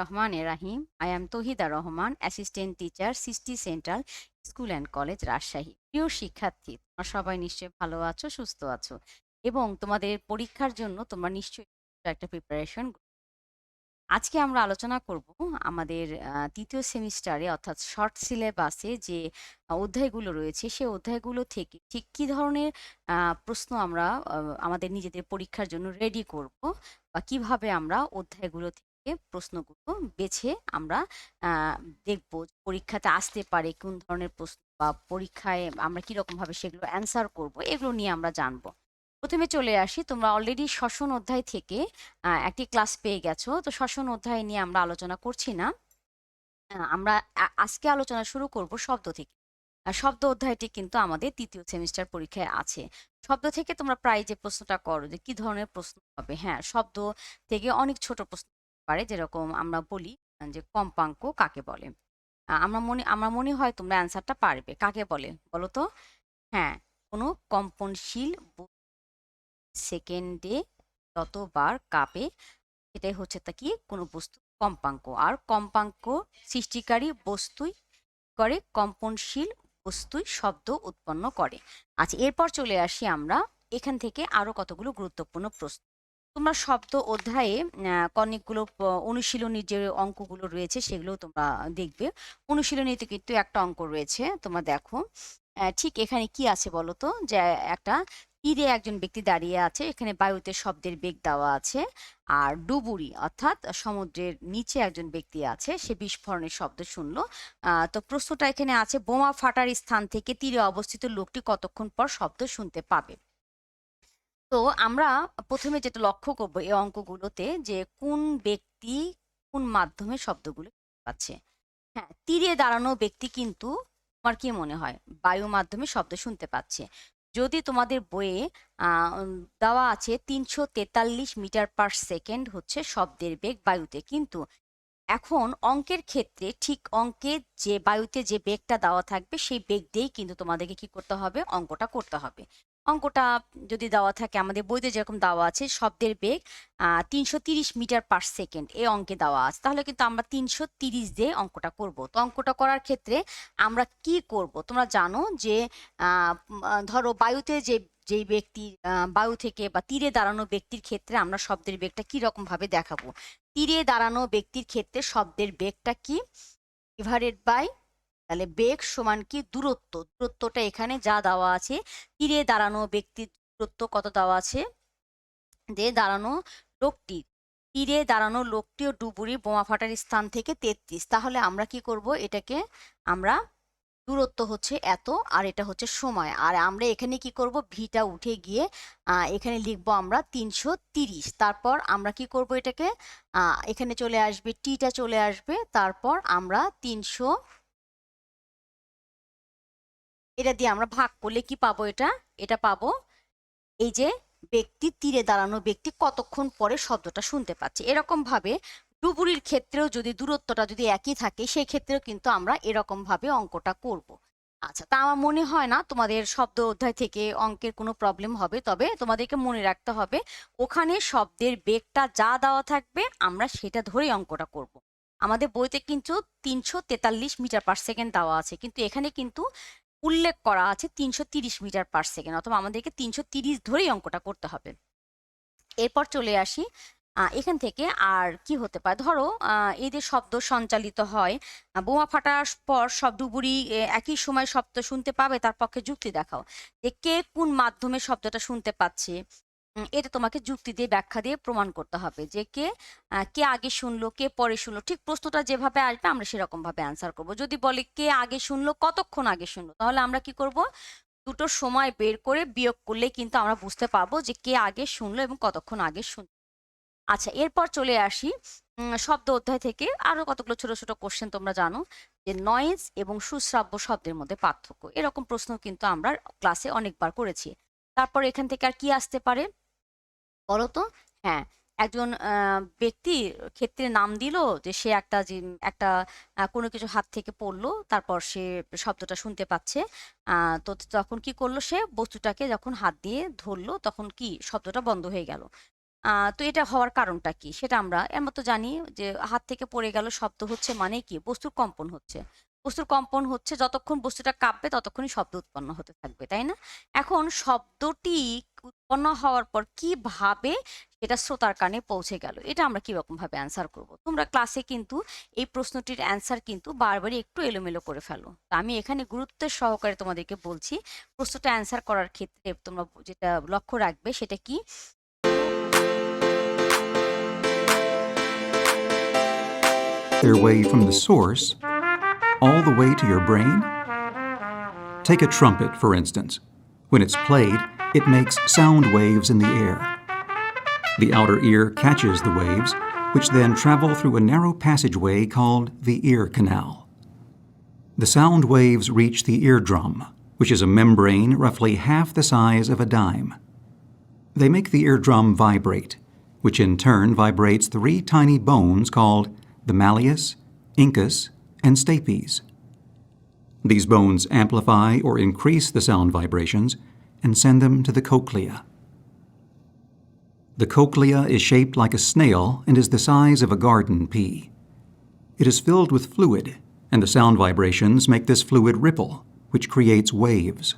Rahman Rahim. I am Tahida Rahman assistant teacher সিস্টি central school and college Rajshahi প্রিয় শিক্ষার্থী, তোমরা সবাই নিশ্চয়ই ভালো আছো, সুস্থ আছো, এবং তোমাদের পরীক্ষার জন্য তোমরা নিশ্চয়ই একটা প্রিপারেশন আজকে আমরা আলোচনা করব আমাদের তৃতীয় সেমিস্টারে, অর্থাৎ শর্ট সিলেবাসে যে অধ্যায়গুলো রয়েছে সেই অধ্যায়গুলো থেকে ঠিক কী ধরনের প্রশ্ন আমরা আমাদের নিজেদের পরীক্ষার জন্য রেডি করব বা কীভাবে আমরা অধ্যায়গুলো থেকে প্রশ্নগুলো বেছে আমরা দেখব পরীক্ষাতে আসতে পারে কোন ধরনের প্রশ্ন বা পরীক্ষায় আমরা কীরকম ভাবে সেগুলো অ্যান্সার করব, এগুলো নিয়ে আমরা জানব। প্রথমে চলে আসি, তোমরা অলরেডি শ্বসন অধ্যায় থেকে একটি ক্লাস পেয়ে গেছো, তো শ্বসন অধ্যায় নিয়ে আমরা আলোচনা করছি না। আমরা আজকে আলোচনা শুরু করব শব্দ থেকে। শব্দ অধ্যায়টি কিন্তু আমাদের তৃতীয় সেমিস্টার পরীক্ষায় আছে। শব্দ থেকে তোমরা প্রায় যে প্রশ্নটা করো যে কি ধরনের প্রশ্ন হবে হ্যাঁ শব্দ থেকে অনেক ছোট প্রশ্ন পারে যেরকম আমরা বলি যে কম্পাঙ্ক কাকে বলে? আমরা মনে, আমার মনে হয় তোমরা অ্যান্সারটা পারবে। কাকে বলে? বলো তো? হ্যাঁ কোনো কম্পনশীল সেকেন্ডে যতবার কাঁপে, সেটাই হচ্ছে তা কি? কোনো বস্তু কম্পাঙ্ক। আর কম্পাঙ্ক সৃষ্টিকারী বস্তুই করে, কম্পনশীল বস্তুই শব্দ উৎপন্ন করে। আচ্ছা এরপর চলে আসি আমরা এখান থেকে আরও কতগুলো গুরুত্বপূর্ণ প্রশ্ন। তোমরা শব্দ অধ্যায়ে অনেকগুলো অনুশীলনীর যে অঙ্কগুলো রয়েছে সেগুলো তোমরা দেখবে। অনুশীলনীতে কিন্তু একটা অঙ্ক রয়েছে, তোমরা দেখো। ঠিক এখানে কি আছে বলো তো? যে একটা তীরে একজন ব্যক্তি দাঁড়িয়ে আছে, এখানে বায়ুতে শব্দের বেগ দেওয়া আছে, আর ডুবুরি, অর্থাৎ সমুদ্রের নিচে একজন ব্যক্তি আছে, সে বিস্ফোরণের শব্দ শুনলো। তো প্রশ্নটা এখানে আছে, বোমা ফাটার স্থান থেকে তীরে অবস্থিত লোকটি কতক্ষণ পর শব্দ শুনতে পাবে? তো আমরা প্রথমে যেটা লক্ষ্য করব এই অঙ্কগুলোতে যে কোন ব্যক্তি কোন মাধ্যমে শব্দগুলো পাচ্ছে। হ্যাঁ তীরে দাঁড়ানো ব্যক্তি কিন্তু তোমার কি মনে হয়? বায়ু মাধ্যমে শব্দ শুনতে পাচ্ছে। যদি তোমাদের বইয়ে দেওয়া আছে তিনশো তেতাল্লিশ মিটার পার সেকেন্ড হচ্ছে শব্দের বেগ বায়ুতে। কিন্তু এখন অঙ্কের ক্ষেত্রে ঠিক অঙ্কে যে বায়ুতে যে বেগটা দেওয়া থাকবে সেই বেগ দিয়েই কিন্তু তোমাদেরকে কি করতে হবে? অঙ্কটা করতে হবে। অঙ্কটা যদি দেওয়া থাকে, আমাদের বইতে যেরকম দেওয়া আছে, শব্দের বেগ তিনশো তিরিশ মিটার পার সেকেন্ড এই অঙ্কে দেওয়া আছে। তাহলে কিন্তু আমরা তিনশো তিরিশ দিয়ে অঙ্কটা করব। তো অঙ্কটা করার ক্ষেত্রে আমরা কি করব? তোমরা জানো যে ধরো বায়ুতে যে, যেই ব্যক্তি বায়ু থেকে বা তীরে দাঁড়ানো ব্যক্তির ক্ষেত্রে আমরা শব্দের বেগটা কি রকম ভাবে দেখাবো? তীরে দাঁড়ানো ব্যক্তির ক্ষেত্রে শব্দের বেগটা কি? ডিভাইডেড বাই তাহলে বেগ সমান কি দূরত্ব? দূরত্বটা এখানে যা দেওয়া আছে, তীরে দাঁড়ানো ব্যক্তির দূরত্ব কত দেওয়া আছে? যে দাঁড়ানো লোকটি, তীরে দাঁড়ানো লোকটি ও ডুবুরি বোমা ফাটার স্থান থেকে তেত্রিশ। তাহলে আমরা কি করব? এটাকে আমরা দূরত্ব হচ্ছে এত আর এটা হচ্ছে সময়। আর আমরা এখানে কি করব? ভিটা উঠে গিয়ে এখানে লিখব আমরা তিনশো তিরিশ। তারপর আমরা কি করব এটাকে? এখানে চলে আসবে টিটা চলে আসবে। তারপর আমরা তিনশো এটা দিয়ে আমরা ভাগ করলে কি পাবো এটা? এটা পাবো এই যে ব্যক্তি তীরে দাঁড়ানো, ব্যক্তি কতক্ষণ পরে শব্দটা শুনতে পাচ্ছে। এরকম ভাবে ডুবুরির ক্ষেত্রেও যদি দূরত্বটা যদি একই থাকে সেই ক্ষেত্রেও কিন্তু আমরা এরকম ভাবে অঙ্কটা করব। আচ্ছা তা আমার মনে হয় না তোমাদের শব্দ অধ্যায় থেকে অঙ্কের কোনো প্রবলেম হবে, তবে তোমাদেরকে মনে রাখতে হবে, ওখানে শব্দের বেগটা যা দেওয়া থাকবে, আমরা সেটা ধরেই অঙ্কটা করব। আমাদের বইতে কিন্তু তিনশো তেতাল্লিশ মিটার পার সেকেন্ড দেওয়া আছে, কিন্তু এখানে কিন্তু উল্লেখ করা আছে তিনশো তিরিশ মিটার পার সেকেন্ড অথবা আমাদেরকে তিনশো তিরিশ ধরেই অঙ্কটা করতে হবে। এরপর চলে আসি এখান থেকে আর কি হতে পারে? ধরো এই যে শব্দ সঞ্চালিত হয় বোমা ফাটার পর ডুবুরি একই সময় শব্দ শুনতে পাবে, তার পক্ষে যুক্তি দেখাও। যে কে কোন মাধ্যমে শব্দটা শুনতে পাচ্ছে? এটা তোমাকে যুক্তি দিয়ে ব্যাখ্যা দিয়ে প্রমাণ করতে হবে যে কে কে আগে শুনলো, কে পরে শুনলো। ঠিক প্রশ্নটা যেভাবে আসবে আমরা সেরকম ভাবে অ্যান্সার করব। যদি বলে কে আগে শুনলো, কতক্ষণ আগে শুনলো, তাহলে আমরা কি করব? দুটো সময় বের করে বিয়োগ করলে কিন্তু আমরা বুঝতে পারব যে কে আগে শুনলো এবং কতক্ষণ আগে শুনলো আচ্ছা এরপর চলে আসি শব্দ অধ্যায় থেকে। আরও কতগুলো ছোট ছোট কোশ্চেন তোমরা জানো যে নয়েজ এবং সুশ্রাব্য শব্দের মধ্যে পার্থক্য। এরকম প্রশ্ন কিন্তু আমরা ক্লাসে অনেকবার করেছি। তারপর এখান থেকে আর কি আসতে পারে? বলো তো হ্যাঁ একজন আহ, ব্যক্তির ক্ষেত্রে নাম দিল যে সে একটা একটা কোনো কিছু হাত থেকে পড়ল তারপর সে শব্দটা শুনতে পাচ্ছে। তো তখন কি করল সে? বস্তুটাকে যখন হাত দিয়ে ধরলো তখন কি শব্দটা বন্ধ হয়ে গেল? তো এটা হওয়ার কারণটা কি? সেটা আমরা আমরা তো জানি যে হাত থেকে পড়ে গেল শব্দ হচ্ছে মানে কি? বস্তুর কম্পন হচ্ছে। বস্তুর কম্পন হচ্ছে, যতক্ষণ বস্তুটা কাঁপবে ততক্ষণই শব্দ উৎপন্ন হতে থাকবে, তাই না? এখন শব্দটি উৎপন্ন হওয়ার পর কীভাবে সেটা শ্রোতার কানে পৌঁছে গেল, এটা আমরা কীরকম ভাবে অ্যান্সার করব? তোমরা ক্লাসে কিন্তু এই প্রশ্নটির অ্যান্সার কিন্তু বারবারই একটু এলোমেলো করে ফেলো। তো আমি এখানে গুরুত্বের সহকারে তোমাদেরকে বলছি, প্রশ্নটা অ্যান্সার করার ক্ষেত্রে তোমরা যেটা লক্ষ্য রাখবে সেটা কি? Their way from the source. All the way to your brain? Take a trumpet, for instance. When it's played, it makes sound waves in the air. The outer ear catches the waves, which then travel through a narrow passageway called the ear canal. The sound waves reach the eardrum, which is a membrane roughly half the size of a dime. They make the eardrum vibrate, which in turn vibrates three tiny bones called the malleus, incus, and stapes. These bones amplify or increase the sound vibrations and send them to the cochlea. The cochlea is shaped like a snail and is the size of a garden pea. It is filled with fluid, and the sound vibrations make this fluid ripple, which creates waves.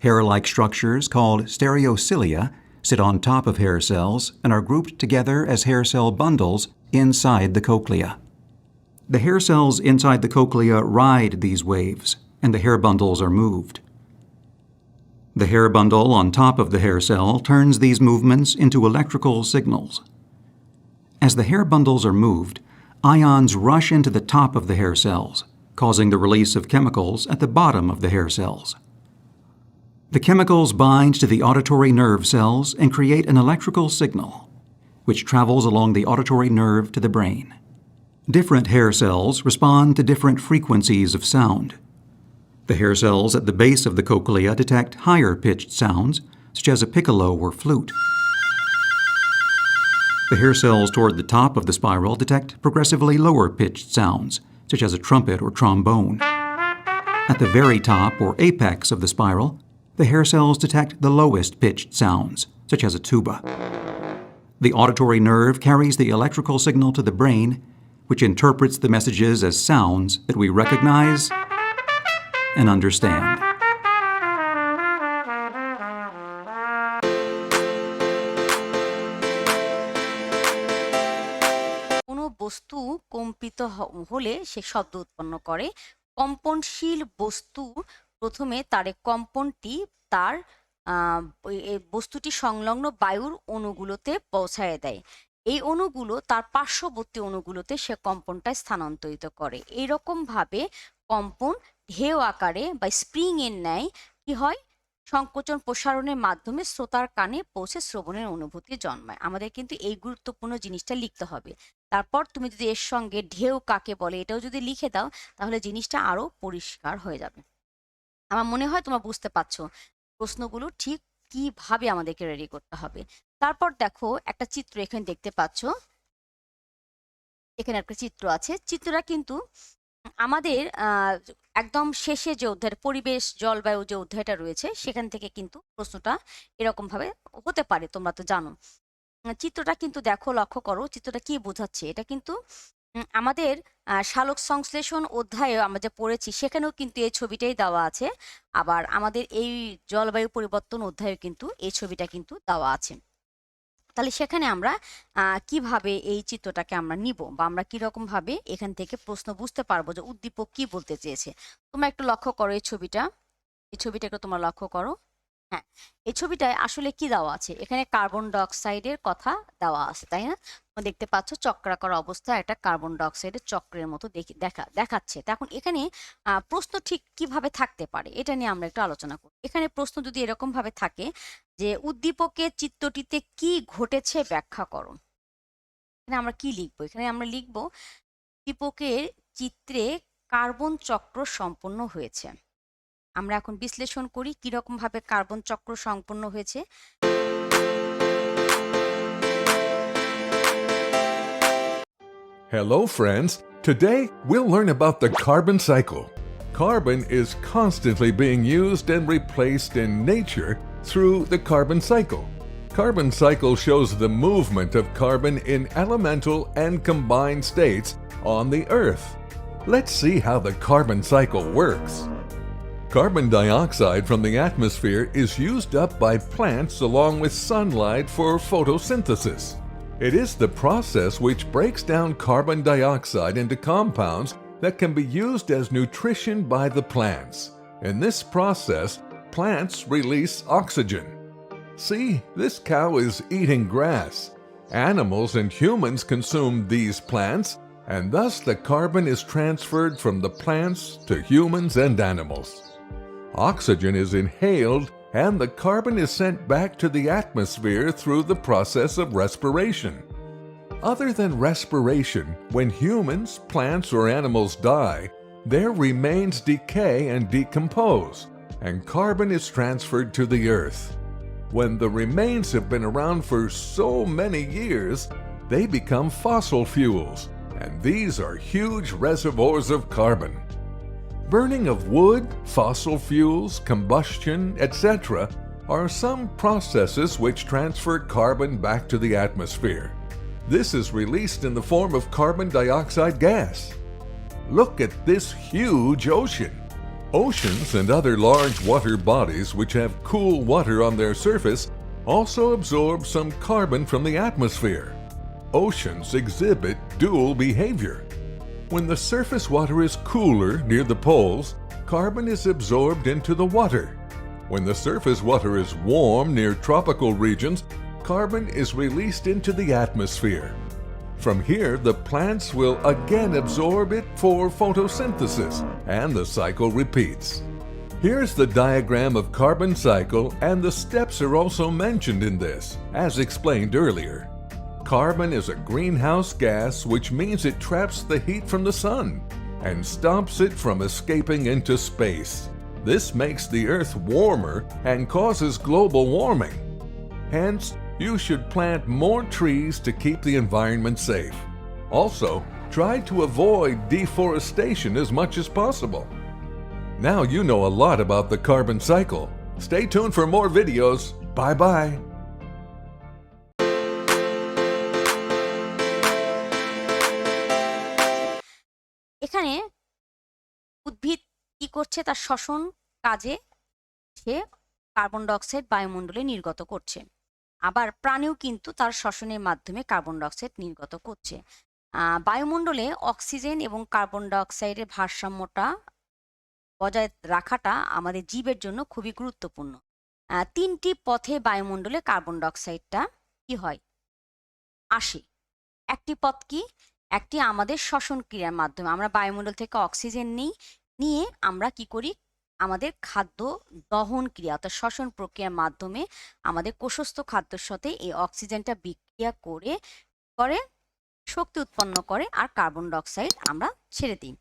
Hair like structures called stereocilia sit on top of hair cells and are grouped together as hair cell bundles inside the cochlea. The hair cells inside the cochlea ride these waves, and the hair bundles are moved. The hair bundle on top of the hair cell turns these movements into electrical signals. As the hair bundles are moved, ions rush into the top of the hair cells, causing the release of chemicals at the bottom of the hair cells. The chemicals bind to the auditory nerve cells and create an electrical signal, which travels along the auditory nerve to the brain. Different hair cells respond to different frequencies of sound. The hair cells at the base of the cochlea detect higher pitched sounds, such as a piccolo or flute. The hair cells toward the top of the spiral detect progressively lower pitched sounds, such as a trumpet or trombone. At the very top or apex of the spiral, the hair cells detect the lowest pitched sounds, such as a tuba. The auditory nerve carries the electrical signal to the brain, which interprets the messages as sounds that we recognize and understand. কোনো বস্তু কম্পিত হলে সে শব্দ উৎপন্ন করে কম্পনশীল বস্তু প্রথমে তার কম্পনটি তার বস্তুটি সংলগ্ন বায়ুর অণুগুলোতে পৌঁছায় দেয় এই অণুগুলো তার পার্শ্ববর্তী অণুগুলোতে সে কম্পনটা স্থানান্তরিত করে। এইরকম ভাবে কম্পন ঢেউ আকারে বা স্প্রিং এর ন্যায় কি হয়? সংকোচন প্রসারণের মাধ্যমে শ্রোতার কানে পৌঁছে শ্রবণের অনুভূতি জন্মায়। আমাদের কিন্তু এই গুরুত্বপূর্ণ জিনিসটা লিখতে হবে। তারপর তুমি যদি এর সঙ্গে ঢেউ কাকে বলে এটাও যদি লিখে দাও, তাহলে জিনিসটা আরও পরিষ্কার হয়ে যাবে। আমার মনে হয় তোমরা বুঝতে পারছ। প্রশ্নগুলো ঠিক কীভাবে আমাদেরকে রেডি করতে হবে। তারপর দেখো একটা চিত্র এখানে দেখতে পাচ্ছ। এখানে একটা চিত্র আছে। চিত্রটা কিন্তু আমাদের একদম শেষে যে অধ্যায় পরিবেশ, জলবায়ু যে অধ্যায়টা রয়েছে, সেখান থেকে কিন্তু প্রশ্নটা এরকম ভাবে হতে পারে, তোমরা তো জানো। চিত্রটা কিন্তু দেখো, লক্ষ্য করো, চিত্রটা কি বোঝাচ্ছে? এটা কিন্তু আমাদের সালোক সংশ্লেষণ অধ্যায়ে আমরা যে পড়েছি সেখানেও কিন্তু এই ছবিটাই দেওয়া আছে। আবার আমাদের এই জলবায়ু পরিবর্তন অধ্যায়ে কিন্তু এই ছবিটা কিন্তু দেওয়া আছে। তাহলে সেখানে আমরা কীভাবে এই চিত্রটাকে আমরা নিব বা আমরা কীরকম ভাবে এখান থেকে প্রশ্ন বুঝতে পারব যে উদ্দীপক কি বলতে চেয়েছে? তোমরা একটু লক্ষ্য করো এই ছবিটা। এই ছবিটা একটু তোমরা লক্ষ্য করো। হ্যাঁ এই ছবিটায় আসলে কি দেওয়া আছে? এখানে কার্বন ডাইঅক্সাইডের কথা দেওয়া আছে, তাই না? দেখতে পাচ্ছ চক্রাকার অবস্থায় একটা কার্বন ডাইঅক্সাইডের চক্রের মতো দেখি, দেখা, দেখাচ্ছে। তা এখন এখানে প্রশ্ন ঠিক কীভাবে থাকতে পারে? এটা নিয়ে আমরা একটু আলোচনা করি এখানে প্রশ্ন যদি এরকম ভাবে থাকে যে উদ্দীপকের চিত্রটিতে কি ঘটেছে ব্যাখ্যা করো। এখানে আমরা কি লিখব? এখানে আমরা লিখব, উদ্দীপকের চিত্রে কার্বন চক্র সম্পন্ন হয়েছে। আমরা এখন বিশ্লেষণ করি কিরকম ভাবে কার্বন চক্র সম্পন্ন হয়েছে Hello, friends. Today, we'll learn about the carbon cycle. Carbon is constantly being used and replaced in nature through the carbon cycle. Carbon cycle shows the movement of carbon in elemental and combined states on the Earth. Let's see how the carbon cycle works. Carbon dioxide from the atmosphere is used up by plants along with sunlight for photosynthesis. It is the process which breaks down carbon dioxide into compounds that can be used as nutrition by the plants. In this process, plants release oxygen. See, this cow is eating grass. Animals and humans consume these plants, and thus the carbon is transferred from the plants to humans and animals. Oxygen is inhaled and the carbon is sent back to the atmosphere through the process of respiration. Other than respiration, when humans, plants, or animals die, their remains decay and decompose, and carbon is transferred to the earth. When the remains have been around for so many years, they become fossil fuels, and these are huge reservoirs of carbon. Burning of wood, fossil fuels, combustion, etc., are some processes which transfer carbon back to the atmosphere. This is released in the form of carbon dioxide gas. Look at this huge ocean. Oceans and other large water bodies which have cool water on their surface also absorb some carbon from the atmosphere. Oceans exhibit dual behavior. When the surface water is cooler near the poles, carbon is absorbed into the water. When the surface water is warm near tropical regions, carbon is released into the atmosphere. From here, the plants will again absorb it for photosynthesis, and the cycle repeats. Here's the diagram of carbon cycle, and the steps are also mentioned in this, as explained earlier. Carbon is a greenhouse gas, which means it traps the heat from the sun and stops it from escaping into space. This makes the Earth warmer and causes global warming. Hence, you should plant more trees to keep the environment safe. Also, try to avoid deforestation as much as possible. Now you know a lot about the carbon cycle. Stay tuned for more videos. Bye bye. করছে তার শ্বসন কাজে, সে carbon dioxide বায়ুমণ্ডলে নির্গত করছে। আবার প্রাণীও কিন্তু তার শ্বসনের মাধ্যমে কার্বন ডাইঅক্সাইড নির্গত করছে। বায়ুমণ্ডলে অক্সিজেন এবং কার্বন ডাইঅক্সাইডের ভারসাম্যটা বজায় রাখাটা আমাদের জীবের জন্য খুবই গুরুত্বপূর্ণ। তিনটি পথে বায়ুমণ্ডলে কার্বন ডাইঅক্সাইডটা কি হয়? আসে। একটি পথ কি? একটি আমাদের শ্বসন ক্রিয়ার মাধ্যমে। আমরা বায়ুমণ্ডল থেকে অক্সিজেন নিই নিয়ে আমরা কি করি? আমাদের খাদ্য দহন ক্রিয়া অর্থাৎ শ্বসন প্রক্রিয়ার মাধ্যমে আমাদের কোষস্থ খাদ্যের সাথে এই অক্সিজেনটা বিক্রিয়া করে করে, শক্তি উৎপন্ন করে আর কার্বন ডাইঅক্সাইড আমরা ছেড়ে দিই।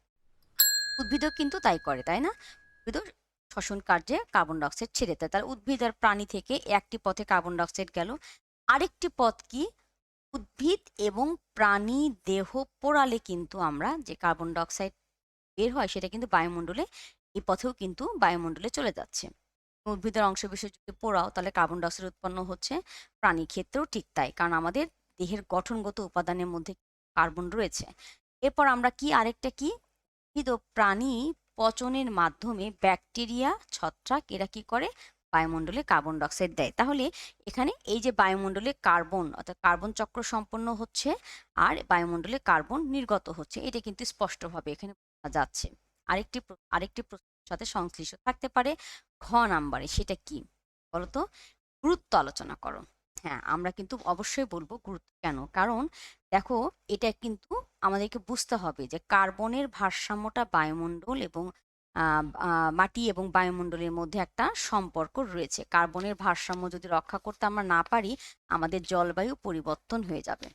উদ্ভিদও কিন্তু তাই করে, তাই না? উদ্ভিদও শ্বসন কার্যে কার্বন ডাইঅক্সাইড ছেড়ে দেয়। তার উদ্ভিদ আর প্রাণী থেকে একটি পথে কার্বন ডাইঅক্সাইড গেল। আরেকটি পথ কি? উদ্ভিদ এবং প্রাণী দেহ পোড়ালে কিন্তু আমরা যে কার্বন ডাইঅক্সাইড বের হয় সেটা কিন্তু বায়ুমণ্ডলে, এই পথেও কিন্তু বায়ুমণ্ডলে চলে যাচ্ছে। উদ্ভিদের অংশবিশেষ যদি পোড়াও তাহলে কার্বন ডাইঅক্সাইড উৎপন্ন হচ্ছে, প্রাণী ক্ষেত্রেও ঠিক তাই। কারণ আমাদের দেহের গঠনগত উপাদানের মধ্যে কার্বন রয়েছে। এরপর আমরা কি আরেকটা কি? উদ্ভিদ প্রাণী পচনের মাধ্যমে ব্যাকটেরিয়া ছত্রাক, এরা কি করে? বায়ুমণ্ডলে কার্বন ডাইঅক্সাইড দেয়। তাহলে এখানে এই যে বায়ুমণ্ডলে কার্বন অর্থাৎ কার্বন চক্র সম্পন্ন হচ্ছে, আর বায়ুমণ্ডলে কার্বন নির্গত হচ্ছে, এটা কিন্তু স্পষ্টভাবে এখানে যাচ্ছে। আরেকটি আরেকটি প্রশ্নের সাথে সংশ্লিষ্ট থাকতে পারে, ঘ নাম্বারে সেটা কি? বলতো, গুরুত্ব আলোচনা করো। হ্যাঁ আমরা কিন্তু অবশ্যই বলব গুরুত্ব। কেন? কারণ দেখো, এটা কিন্তু আমাদেরকে বুঝতে হবে যে কার্বনের ভারসাম্যটা বায়ুমণ্ডল এবং মাটি এবং বায়ুমণ্ডলের মধ্যে একটা সম্পর্ক রয়েছে। কার্বনের ভারসাম্য যদি রক্ষা করতে আমরা না পারি, আমাদের জলবায়ু পরিবর্তন হয়ে যাবে।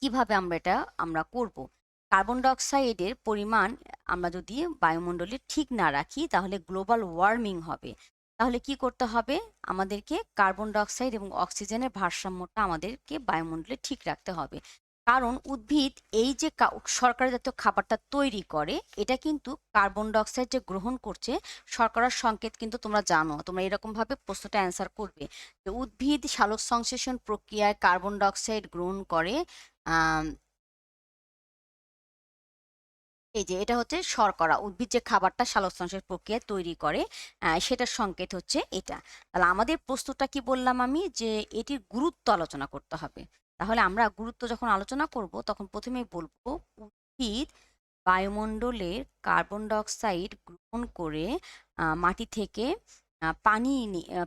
কীভাবে আমরা এটা আমরা করব? কার্বন ডাইঅক্সাইডের পরিমাণ আমরা যদি বায়ুমণ্ডলে ঠিক না রাখি, তাহলে গ্লোবাল ওয়ার্মিং হবে। তাহলে কি করতে হবে? আমাদেরকে কার্বন ডাইঅক্সাইড এবং অক্সিজেনের ভারসাম্যটা আমাদেরকে বায়ুমণ্ডলে ঠিক রাখতে হবে। কারণ উদ্ভিদ এই যে শর্করা জাতীয় খাবারটা তৈরি করে, এটা কিন্তু কার্বন ডাইঅক্সাইড যে গ্রহণ করছে শর্করার সংকেত কিন্তু তোমরা জানো। তোমরা এরকম ভাবে প্রশ্নটা অ্যান্সার করবে। যে উদ্ভিদ সালোক সংশ্লেষণ প্রক্রিয়ায় কার্বন ডাইঅক্সাইড গ্রহণ করে এই যে এটা হচ্ছে শর্করা, উদ্ভিদ যে খাবারটা সালোক সংশ্লেষ প্রক্রিয়ায় তৈরি করে সেটার সংকেত হচ্ছে এটা। তাহলে আমাদের প্রশ্নটা কি বললাম আমি? যে এটির গুরুত্ব আলোচনা করতে হবে। তাহলে আমরা গুরুত্ব যখন আলোচনা করব, তখন প্রথমেই বলব উদ্ভিদ বায়ুমণ্ডলের কার্বন ডাইঅক্সাইড গ্রহণ করে মাটি থেকে পানি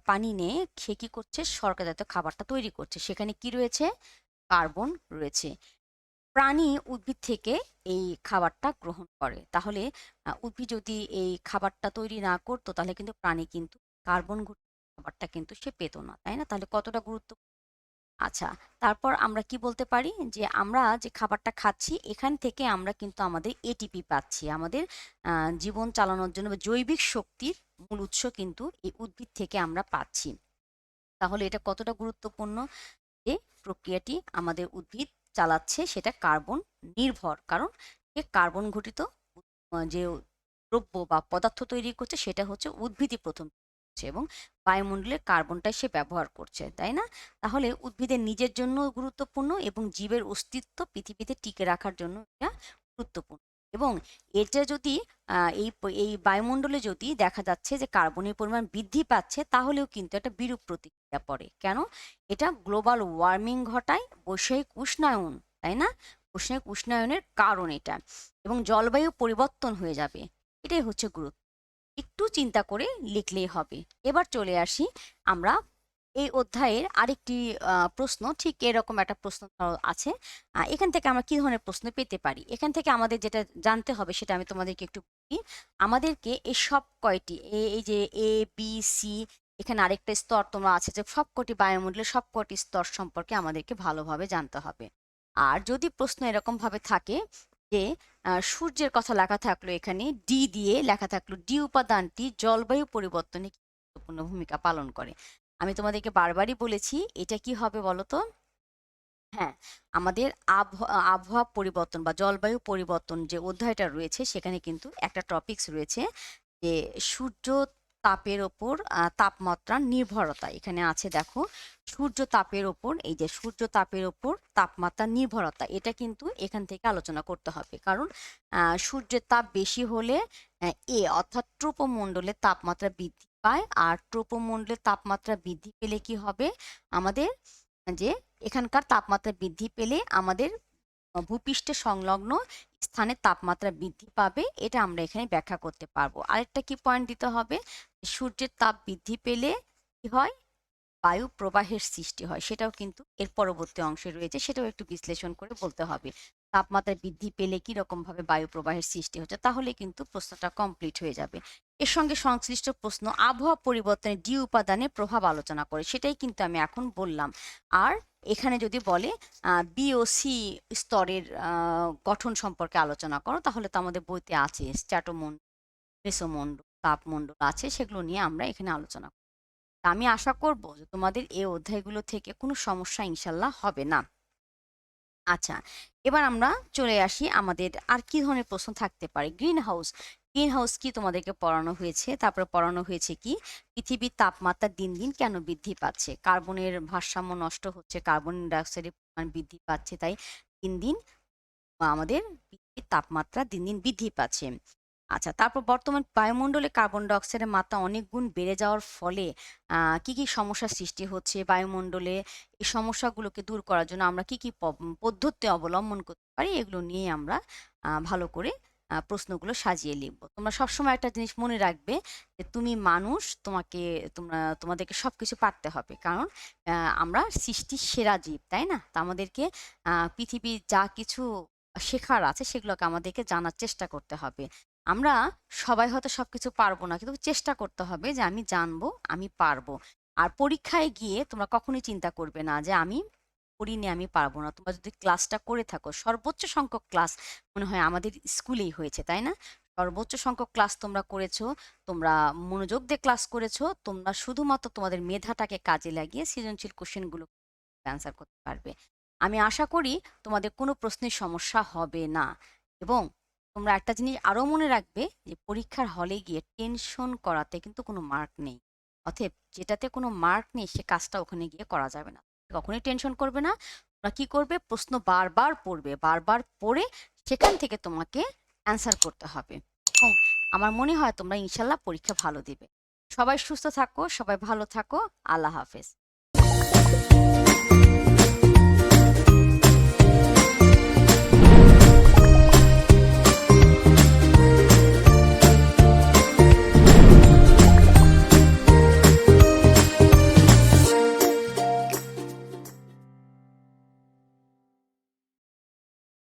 পানি নিয়ে সে কি করছে? শর্করা জাতীয় খাবারটা তৈরি করছে। সেখানে কি রয়েছে? কার্বন রয়েছে। প্রাণী উদ্ভিদ থেকে এই খাবারটা গ্রহণ করে। তাহলে উদ্ভিদ যদি এই খাবারটা তৈরি না করতো, তাহলে কিন্তু প্রাণী কিন্তু কার্বন খাবারটা কিন্তু সে পেত না, তাই না? তাহলে কতটা গুরুত্ব আচ্ছা তারপর আমরা কি বলতে পারি? যে আমরা যে খাবারটা খাচ্ছি, এখান থেকে আমরা কিন্তু আমাদের এটিপি পাচ্ছি। আমাদের জীবন চালানোর জন্য জৈবিক শক্তির মূল উৎস কিন্তু এই উদ্ভিদ থেকে আমরা পাচ্ছি। তাহলে এটা কতটা গুরুত্বপূর্ণ? যে প্রক্রিয়াটি আমাদের উদ্ভিদ চালাচ্ছে সেটা কার্বন নির্ভর। কারণ যে কার্বন ঘটিত যে দ্রব্য বা পদার্থ তৈরি করছে সেটা হচ্ছে উদ্ভিদই প্রথম এবং বায়ুমণ্ডলে কার্বনটাই সে ব্যবহার করছে, তাই না? তাহলে উদ্ভিদের নিজের জন্য গুরুত্বপূর্ণ এবং জীবের অস্তিত্ব পৃথিবীতে টিকে রাখার জন্য এটা গুরুত্বপূর্ণ। এবং এটা যদি এই এই বায়ুমণ্ডলে যদি দেখা যাচ্ছে যে কার্বনের পরিমাণ বৃদ্ধি পাচ্ছে, তাহলেও কিন্তু একটা বিরূপ প্রতিক্রিয়া পড়ে। কেন? এটা গ্লোবাল ওয়ার্মিং ঘটায় বৈষয়িক উষ্ণায়ন, তাই না? বৈষয়িক উষ্ণায়নের কারণ এটা এবং জলবায়ু পরিবর্তন হয়ে যাবে। এটাই হচ্ছে গুরুত্ব। একটু চিন্তা করে লিখলেই হবে। এবার চলে আসি আমরা এই অধ্যায়ের আরেকটি প্রশ্ন। ঠিক এরকম একটা প্রশ্ন আছে। এখান থেকে আমরা কি ধরনের প্রশ্ন পেতে পারি? এখান থেকে আমাদের যেটা জানতে হবে সেটা আমি তোমাদেরকে একটু বলি। আমাদেরকে এই সব কয়টি এই যে এ বি সি এখানে আরেকটা স্তর তোমরা আছে যে সবকটি বায়ুমণ্ডলের সবকটি স্তর সম্পর্কে আমাদেরকে ভালোভাবে জানতে হবে। আর যদি প্রশ্ন এরকম ভাবে থাকে যে সূর্যের কথা লেখা থাকল এখানে ডি দিয়ে লেখা থাকল ডি উপাদানটি জলবায়ু পরিবর্তনে গুরুত্বপূর্ণ ভূমিকা পালন করে? আমি তোমাদেরকে বারবারই বলেছি, এটা কি হবে বলো তো হ্যাঁ আমাদের আবহাওয়া আবহাওয়া পরিবর্তন বা জলবায়ু পরিবর্তন যে অধ্যায়টা রয়েছে, সেখানে কিন্তু একটা টপিকস রয়েছে যে সূর্য তাপের ওপর আহ, তাপমাত্রার নির্ভরতা। এখানে আছে দেখো সূর্য তাপের ওপর এই যে সূর্য তাপের ওপর তাপমাত্রা নির্ভরতা এটা কিন্তু এখান থেকে আলোচনা করতে হবে। কারণ সূর্যের তাপ বেশি হলে এ অর্থাৎ ট্রোপোমণ্ডলের তাপমাত্রা বৃদ্ধি পায়। আর ট্রোপোমণ্ডলের তাপমাত্রা বৃদ্ধি পেলে কি হবে? আমাদের যে এখানকার তাপমাত্রা বৃদ্ধি পেলে আমাদের ভূপৃষ্ঠে সংলগ্ন স্থানের তাপমাত্রা বৃদ্ধি পাবে, এটা আমরা এখানে ব্যাখ্যা করতে পারব। আরেকটা কি পয়েন্ট দিতে হবে? সূর্যের তাপ বৃদ্ধি পেলে কি হয়? বায়ু প্রবাহের সৃষ্টি হয়, সেটাও কিন্তু এর পরবর্তী অংশে রয়েছে, সেটাও একটু বিশ্লেষণ করে বলতে হবে। তাপমাত্রা বৃদ্ধি পেলে কি রকম ভাবে বায়ু প্রবাহের সৃষ্টি হচ্ছে, তাহলে কিন্তু প্রশ্নটা কমপ্লিট হয়ে যাবে। এর সঙ্গে সংশ্লিষ্ট প্রশ্ন, আবহাওয়া পরিবর্তনে ডি উপাদানের প্রভাব আলোচনা করে, সেটাই কিন্তু আমি এখন বললাম। আর এখানে যদি বলে বি ও স্তরের গঠন সম্পর্কে আলোচনা করো, তাহলে তো আমাদের বইতে আছে স্ট্যাটোমন্ডল মেসোমন্ডল তাপমন্ডল আছে, সেগুলো নিয়ে আমরা এখানে আলোচনা করব। আমি আশা করব যে তোমাদের এই অধ্যায়গুলো থেকে কোনো সমস্যা ইনশাল্লাহ হবে না। আচ্ছা এবার আমরা চলে আসি আমাদের আর কি ধরনের প্রশ্ন থাকতে পারে। গ্রিন হাউস গ্রিন হাউস কি তোমাদেরকে পড়ানো হয়েছে? তারপরে পড়ানো হয়েছে কি? পৃথিবীর তাপমাত্রা দিন দিন কেন বৃদ্ধি পাচ্ছে? কার্বনের ভারসাম্য নষ্ট হচ্ছে, কার্বন ডাইঅক্সাইডের পরিমাণ বৃদ্ধি পাচ্ছে, তাই দিন দিন আমাদের পৃথিবীর তাপমাত্রা দিন দিন বৃদ্ধি পাচ্ছে। আচ্ছা তারপর বর্তমান বায়ুমণ্ডলে কার্বন ডাইঅক্সাইডের মাত্রা অনেক গুণ বেড়ে যাওয়ার ফলে কি কি সমস্যার সৃষ্টি হচ্ছে বায়ুমণ্ডলে? এই সমস্যাগুলোকে দূর করার জন্য আমরা কি কি পদ্ধতি অবলম্বন করতে পারি? এগুলো নিয়ে আমরা ভালো করে প্রশ্নগুলো সাজিয়ে লিখব। তোমরা সবসময় একটা জিনিস মনে রাখবে যে তুমি মানুষ, তোমাকে তোমরা, তোমাদেরকে সব কিছু পারতে হবে। কারণ আমরা সৃষ্টির সেরা জীব, তাই না? তা আমাদেরকে পৃথিবীর যা কিছু শেখার আছে সেগুলোকে আমাদেরকে জানার চেষ্টা করতে হবে। আমরা সবাই হয়তো সবকিছু পারব না, কিন্তু চেষ্টা করতে হবে যে আমি জানব, আমি পারব। আর পরীক্ষায় গিয়ে তোমরা কখনোই চিন্তা করবে না যে আমি করিনি আমি পারব না। তোমরা যদি ক্লাসটা করে থাকো, সর্বোচ্চ সংখ্যক ক্লাস মনে হয় আমাদের স্কুলেই হয়েছে, তাই না? সর্বোচ্চ সংখ্যক ক্লাস তোমরা করেছ, তোমরা মনোযোগ দিয়ে ক্লাস করেছ, তোমরা শুধুমাত্র তোমাদের মেধাটাকে কাজে লাগিয়ে সৃজনশীল কোশ্চেনগুলো অ্যান্সার করতে পারবে। আমি আশা করি তোমাদের কোনো প্রশ্নের সমস্যা হবে না। এবং তোমরা একটা জিনিস আরও মনে রাখবে যে পরীক্ষার হলে গিয়ে টেনশন করাতে কিন্তু কোনো মার্ক নেই। অতএব যেটাতে কোনো মার্ক নেই সে কাজটা ওখানে গিয়ে করা যাবে না। কখনোই টেনশন করবে না। তোমরা কি করবে? প্রশ্ন বারবার পড়বে, বারবার পড়ে সেখান থেকে তোমাকে অ্যান্সার করতে হবে। এবং আমার মনে হয় তোমরা ইনশাল্লাহ পরীক্ষা ভালো দিবে। সবাই সুস্থ থাকো, সবাই ভালো থাকো। আল্লাহ হাফেজ।